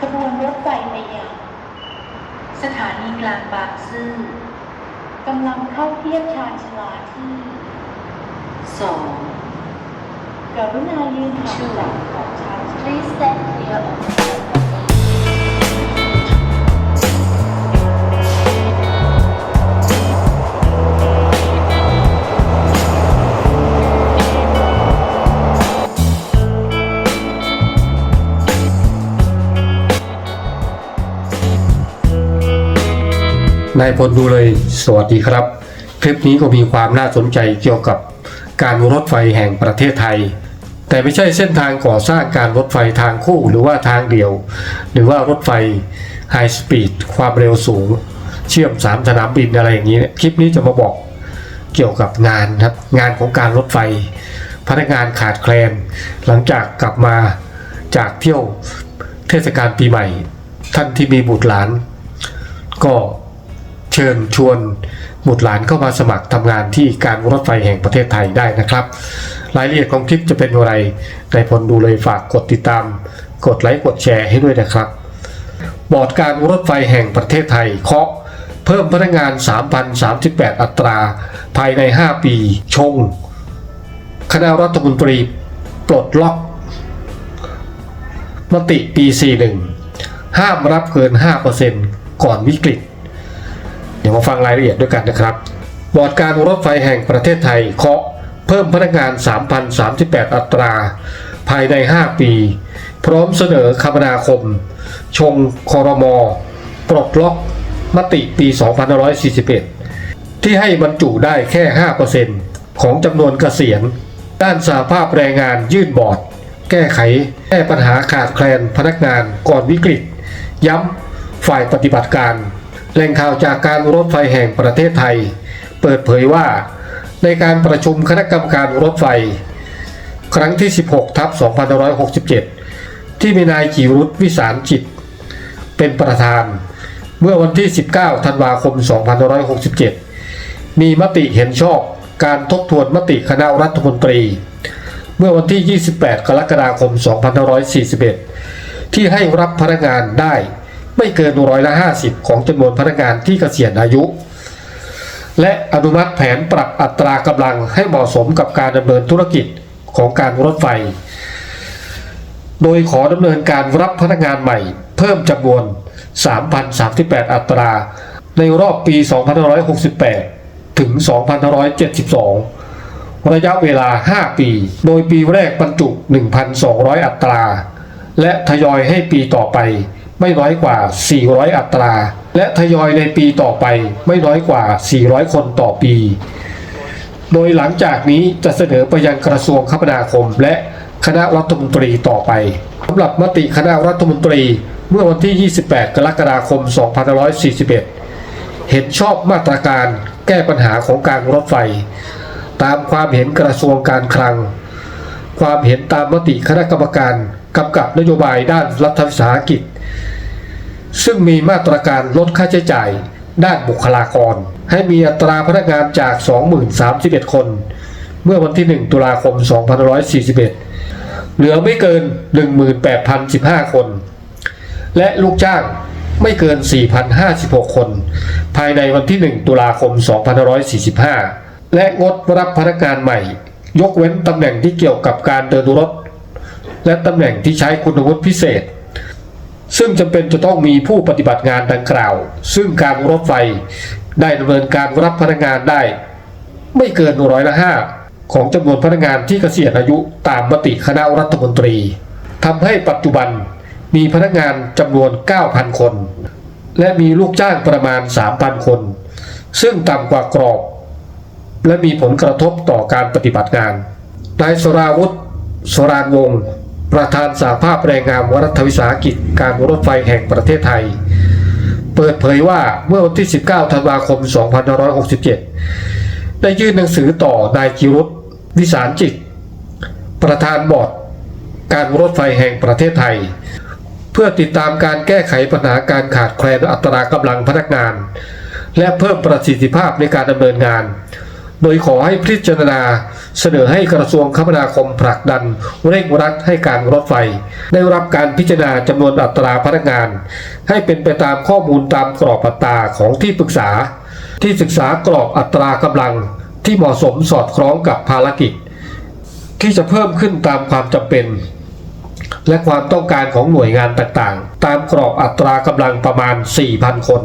ขบวนรถไฟไปยังสถานีกลางบางซื่อกำลังเข้าเทียบชานชาลาที่สองกรุณายืนห่างจากขอบชานชาลา Please stand clear of นายพลดูเลย สวัสดีครับ คลิปนี้ก็มีความน่าสนใจเกี่ยวกับการรถไฟแห่งประเทศไทย แต่ไม่ใช่เส้นทางก่อสร้างการรถไฟทางคู่หรือว่าทางเดียว หรือว่ารถไฟไฮสปีดความเร็วสูง เชื่อมสามสนามบินอะไรอย่างนี้ คลิปนี้จะมาบอกเกี่ยวกับงานครับ งานของการรถไฟ พนักงานขาดแคลน หลังจากกลับมาจากเที่ยวเทศกาลปีใหม่ ท่านที่มีบุตรหลาน ก็ เชิญชวนบุตรหลานเข้ามาสมัครทำงานที่การรถไฟแห่งประเทศไทยได้นะครับ รายละเอียดของคลิปจะเป็นอย่างไรในายพลดูเลยฝากกดติดตาม กดไลค์กดแชร์ให้ด้วยนะครับ บอร์ดการรถไฟแห่งประเทศไทยเคาะเพิ่มพนักงาน 3,038 อัตรา ภายใน 5 ปี ชง คณะรัฐมนตรีปลดล็อก มติปี 41 ห้ามรับเกิน 5%ก่อนวิกฤต ดี๋ยวมาฟังรายละเอียดด้วยกันนะครับ บอร์ดการรถไฟแห่งประเทศไทยเคาะเพิ่มพนักงาน 3,038 อัตรา ภายใน 5 ปี พร้อมเสนอคมนาคม ชงคอรมอปลดล็อกมติปี 2541 ที่ให้บรรจุได้แค่ 5%ของจำนวนเกษียณ ด้านสาภาพแรงงานยื่นบอร์ด แก้ไข แก้ปัญหาขาดแคลนพนักงานก่อนวิกฤต ย้ำฝ่ายปฏิบัติการ แหล่งข่าวจากการรถไฟแห่งประเทศไทย เปิดเผยว่า ในการประชุมคณะกรรมการรถไฟ ครั้งที่ 16ทับ2567 ที่มีนายจิรุธวิสารจิต เป็นประธาน เมื่อวันที่ 19 ธันวาคม 2567 มีมติเห็นชอบการทบทวนมติคณะรัฐมนตรี เมื่อวันที่ 28 กรกฎาคม 2541 ที่ให้รับพนักงานได้ ไม่เกินร้อยละ50ของจำนวนพนักงานที่เกษียณอายุ และอนุมัติแผนปรับอัตรากำลังให้เหมาะสมกับการดำเนินธุรกิจของการรถไฟ โดยขอดำเนินการรับพนักงานใหม่ เพิ่มจำนวน 3,038 อัตรา ในรอบปี 2568 ถึง 2572 ระยะเวลา 5 ปี โดยปีแรกบรรจุ 1,200 อัตรา และทยอยให้ปีต่อไป ไม่น้อยกว่า 400 อัตรา และทยอยในปีต่อไปไม่น้อยกว่า 400 คนต่อปี โดยหลังจากนี้จะเสนอไปยังกระทรวงคมนาคม และคณะรัฐมนตรีต่อไปสำหรับมติคณะรัฐมนตรีเมื่อวันที่ 28 กรกฎาคม 2541 เห็นชอบมาตรการแก้ปัญหาของการรถไฟ ตามความเห็นกระทรวงการคลัง ความเห็นตามมติคณะกรรมการกำกับนโยบายด้านรัฐวิสาหกิจ ซึ่งมีมาตรการลดค่าใช้จ่าย ด้านบุคลากร ให้มีอัตราพนักงานจาก 2031 คน เมื่อวันที่ 1 ตุลาคม 2541 เหลือไม่เกิน 18,015 คน และลูกจ้างไม่เกิน 4,056 คน ภายในวันที่ 1 ตุลาคม 2545 และงดรับพนักงานใหม่ ยกเว้นตำแหน่งที่เกี่ยวกับการเดินรถ และตำแหน่งที่ใช้คุณวุฒิพิเศษ ซึ่งจำเป็นจะต้องมีผู้ปฏิบัติงานดังกล่าว ซึ่งการรถไฟได้ดำเนินการรับพนักงานได้ ไม่เกินร้อยละห้าของจำนวนพนักงานที่เกษียณอายุตามมติคณะรัฐมนตรีทำให้ปัจจุบันมีพนักงานจำนวน 9,000 คน และมีลูกจ้างประมาณ 3,000 คน ซึ่งต่ำกว่ากรอบ และมีผลกระทบต่อการปฏิบัติงานนายสราวุธสรานวงศ์ ประธานสาภาพแรงงานวรัฐวิสาหกิจการรถไฟแห่งประเทศไทย เปิดเผยว่าเมื่อวันที่ 19 ธันวาคม 2567 ได้ยื่นหนังสือต่อนายกิรุธวิสารจิต ประธานบอร์ดการรถไฟแห่งประเทศไทย เพื่อติดตามการแก้ไขปัญหาการขาดแคลนอัตรากำลังพนักงาน และเพิ่มประสิทธิภาพในการดำเนินงาน โดยขอให้พิจารณา เสนอให้กระทรวงคมนาคมผลักดันเร่งรัดให้การรถไฟ ได้รับการพิจารณาจำนวนอัตราพนักงาน ให้เป็นไปตามข้อมูลตามกรอบอัตราของที่ปรึกษา ที่ศึกษากรอบอัตรากำลังที่เหมาะสมสอดคล้องกับภารกิจ ที่จะเพิ่มขึ้นตามความจำเป็น และความต้องการของหน่วยงานต่างๆ ตามกรอบอัตรากำลังประมาณ 4,000 คน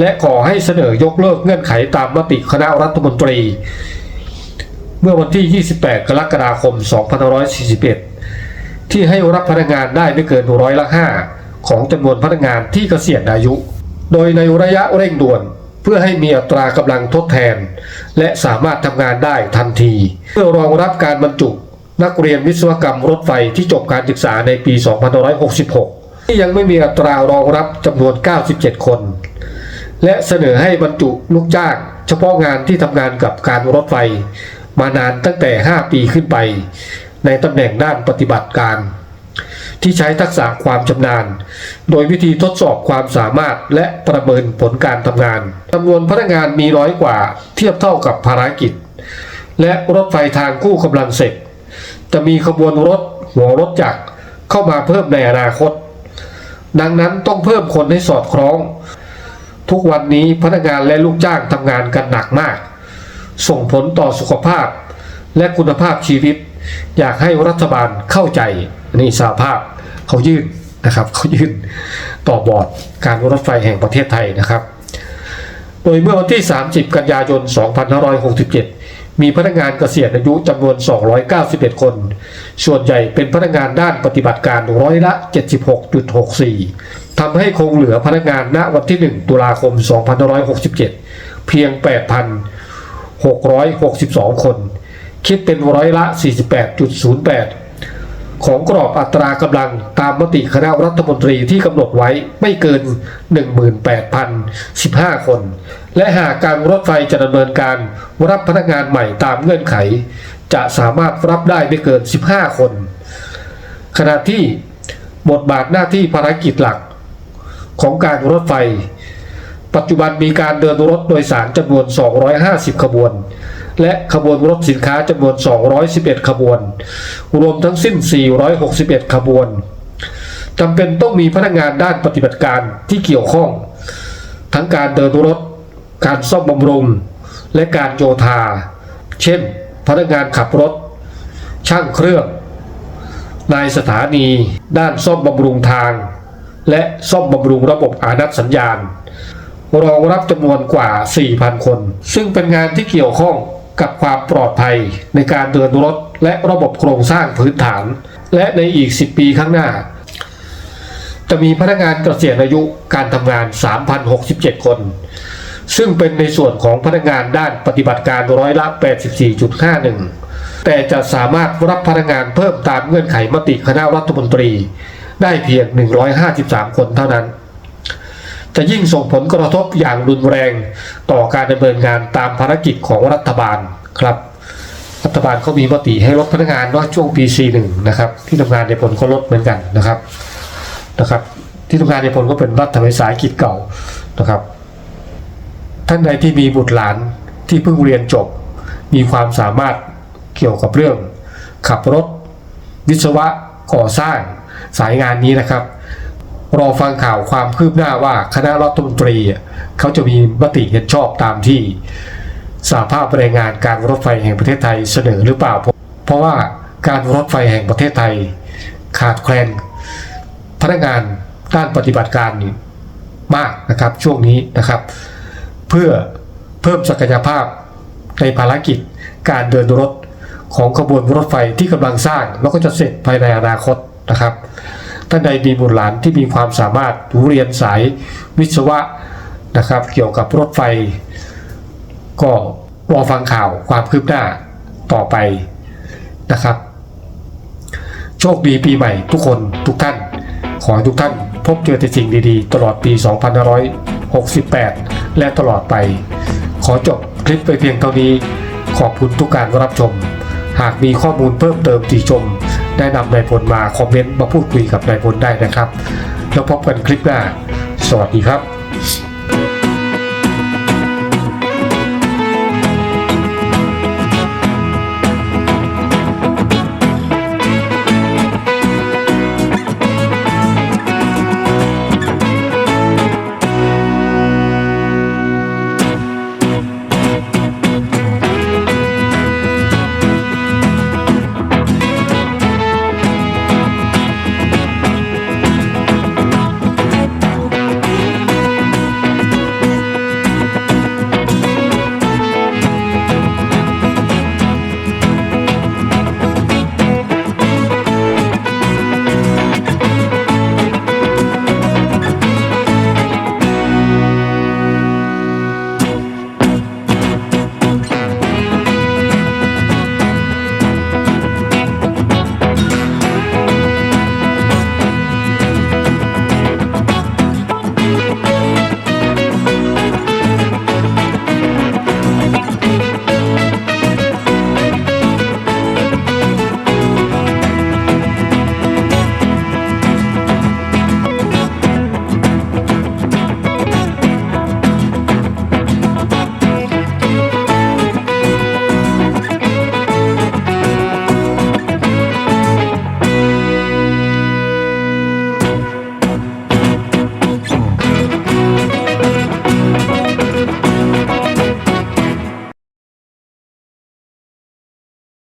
และขอให้เสนอยกเลิกเงื่อนไขตามมติคณะรัฐมนตรี เมื่อวันที่ 28 กรกฎาคม 2541 ที่ให้รับพนักงานได้ไม่เกินร้อยละ 5 ของจำนวนพนักงานที่เกษียณอายุ โดยในระยะเร่งด่วนเพื่อให้มีอัตรากำลังทดแทน และสามารถทำงานได้ทันที เพื่อรองรับการบรรจุ นักเรียนวิศวกรรมรถไฟที่จบการศึกษาในปี 2566 ที่ยังไม่มีอัตรารองรับจำนวน 97 คน และเสนอให้บรรจุลูกจ้างเฉพาะงานที่ทำงานกับการรถไฟ มานานตั้งแต่ 5 ปีขึ้นไป ในตำแหน่งด้านปฏิบัติการ ที่ใช้ทักษะความชำนาญ โดยวิธีทดสอบความสามารถและประเมินผลการทำงานจำนวนพนักงานมีน้อยกว่าเทียบเท่ากับภารกิจ และรถไฟทางคู่กำลังเสร็จจะมีขบวนรถหัวรถจักรเข้ามาเพิ่มในอนาคต ดังนั้นต้องเพิ่มคนให้สอดคล้อง ทุกวันนี้พนักงานและลูกจ้างทำงานกันหนักมาก ส่งผลต่อสุขภาพ และคุณภาพชีวิต อยากให้รัฐบาลเข้าใจนี่สาภาพเขายื่นนะครับเขายื่นต่อบอร์ดการรถไฟแห่งประเทศไทยนะครับ โดยเมื่อวันที่ 30 กันยายน 2567 มีพนักงานเกษียณอายุจำนวน 291 คน ส่วนใหญ่เป็นพนักงานด้านปฏิบัติการร้อยละ 76.64 ทำให้คงเหลือพนักงานณวันที่ 1 ตุลาคม 2567 เพียง 8,000 662 คน คิดเป็นร้อยละ 48.08 ของกรอบอัตรากำลังตามมติคณะรัฐมนตรีที่กำหนดไว้ไม่เกิน 18,015 คน และหากการรถไฟจะดำเนินการรับพนักงานใหม่ตามเงื่อนไข จะสามารถรับได้ไม่เกิน 15 คน ขณะที่บทบาทหน้าที่ภารกิจหลักของการรถไฟ ปัจจุบันมีการเดินรถโดยสารจำนวน 250 ขบวน และขบวนรถสินค้าจำนวน 211 ขบวน รวมทั้งสิ้น 461 ขบวนจำเป็นต้องมีพนักงานด้านปฏิบัติการที่เกี่ยวข้อง ทั้งการเดินรถ การซ่อมบำรุง และการโยธา เช่น พนักงานขับรถ ช่างเครื่องนายสถานี ด้านซ่อมบำรุงทาง และซ่อมบำรุงระบบอานัตสัญญาณ รองรับจำนวนกว่า 4,000 คน ซึ่งเป็นงานที่เกี่ยวข้องกับความปลอดภัยในการเดินรถและระบบโครงสร้างพื้นฐาน และในอีก 10 ปีข้างหน้า จะมีพนักงานเกษียณอายุการทำงาน 3,067 คน ซึ่งเป็นในส่วนของพนักงานด้านปฏิบัติการร้อยละ 84.51 แต่จะสามารถรับพนักงานเพิ่มตามเงื่อนไขมติคณะรัฐมนตรี ได้เพียง 153 คนเท่านั้น จะยิ่งส่งผลกระทบอย่างรุนแรงต่อการดำเนินงานตามภารกิจของรัฐบาลครับ รัฐบาลเขามีมติให้ลดพนักงานว่าช่วงปี C1 นะครับ ที่ทำงานในผลก็ลดเหมือนกันนะครับนะครับ ที่ทำงานในผลก็เป็นรัฐวิสาหกิจเก่านะครับ ท่านใดที่มีบุตรหลานที่เพิ่งเรียนจบ มีความสามารถเกี่ยวกับเรื่อง ขับรถ วิศวะก่อสร้างสายงานนี้นะครับ รอฟังข่าวความคืบหน้าว่าคณะรัฐมนตรีเขาจะมีมติเห็นชอบตามที่สหภาพแรงงานการรถไฟแห่งประเทศไทยเสนอหรือเปล่า เพราะว่าการรถไฟแห่งประเทศไทย ขาดแคลนพนักงานด้านปฏิบัติการมากนะครับช่วงนี้นะครับ เพื่อเพิ่มศักยภาพในภารกิจการเดินรถของขบวนรถไฟที่กำลังสร้าง แล้วก็จะเสร็จภายในอนาคตนะครับ ท่านใดมีบุตรหลานที่มีความสามารถเรียนสายวิศวะนะครับ เกี่ยวกับรถไฟ ก็รอฟังข่าวความคืบหน้าต่อไปนะครับ โชคดีปีใหม่ทุกคนทุกท่าน ขอให้ทุกท่านพบเจอแต่สิ่งดีๆ ตลอดปี 2568 และตลอดไป ขอจบคลิปไปเพียงเท่านี้ ขอบคุณทุกการรับชม หากมีข้อมูลเพิ่มเติมติชม ได้นำนายพลมาคอมเมนต์มาพูดคุยกับนายพลได้นะครับ แล้วพบกันคลิปหน้า สวัสดีครับ